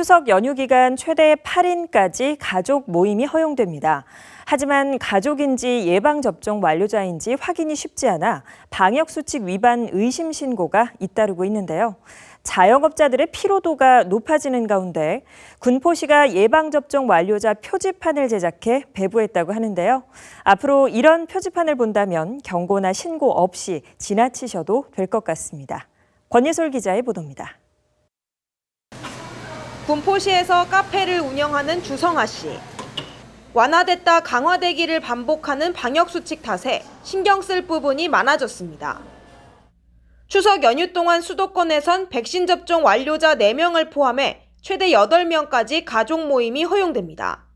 추석 연휴 기간 최대 8인까지 가족 모임이 허용됩니다. 하지만 가족인지 예방접종 완료자인지 확인이 쉽지 않아 방역수칙 위반 의심 신고가 잇따르고 있는데요. 자영업자들의 피로도가 높아지는 가운데 군포시가 예방접종 완료자 표지판을 제작해 배부했다고 하는데요. 앞으로 이런 표지판을 본다면 경고나 신고 없이 지나치셔도 될 것 같습니다. 권예솔 기자의 보도입니다. 군포시에서 카페를 운영하는 주성아 씨. 완화됐다 강화되기를 반복하는 방역수칙 탓에 신경 쓸 부분이 많아졌습니다. 추석 연휴 동안 수도권에선 백신 접종 완료자 4명을 포함해 최대 8명까지 가족 모임이 허용됩니다.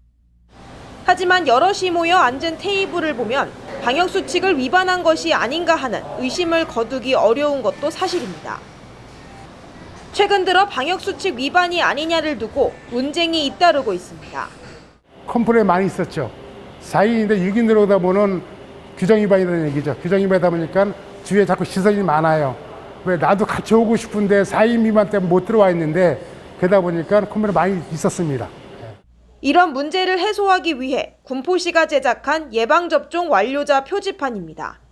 하지만 여럿이 모여 앉은 테이블을 보면 방역수칙을 위반한 것이 아닌가 하는 의심을 거두기 어려운 것도 사실입니다. 최근 들어 방역수칙 위반이 아니냐를 두고 논쟁이 잇따르고 있습니다. 컴플레인 많이 있었죠. 4인인데 6인 들어오다 보면 규정 위반이라는 얘기죠. 규정 위반이다 보니까 주위에 자꾸 시선이 많아요. 왜 나도 같이 오고 싶은데 4인 미만 때문에 못 들어와 있는데 그러다 보니까 컴플레인 많이 있었습니다. 이런 문제를 해소하기 위해 군포시가 제작한 예방접종 완료자 표지판입니다.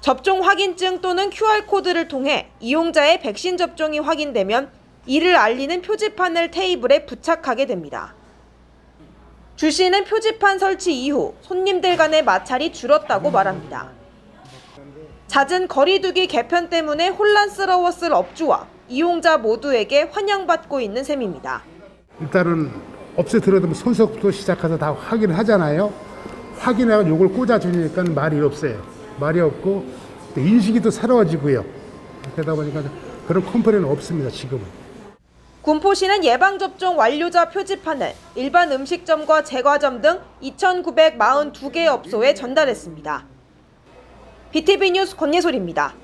접종 확인증 또는 QR코드를 통해 이용자의 백신 접종이 확인되면 이를 알리는 표지판을 테이블에 부착하게 됩니다. 주 씨는 표지판 설치 이후 손님들 간의 마찰이 줄었다고 말합니다. 잦은 거리두기 개편 때문에 혼란스러웠을 업주와 이용자 모두에게 환영받고 있는 셈입니다. 일단은 업체 들어오면 손석부터 시작해서 다 확인을 하잖아요. 확인하고 요걸 꽂아주니까 말이 없어요. 말이 없고 또 인식이 또 새로워지고요. 그러다 보니까 그런 컴플레인은 없습니다. 지금은. 군포시는 예방접종 완료자 표지판을 일반 음식점과 제과점 등 2,942개 업소에 전달했습니다. BTV 뉴스 권예솔입니다.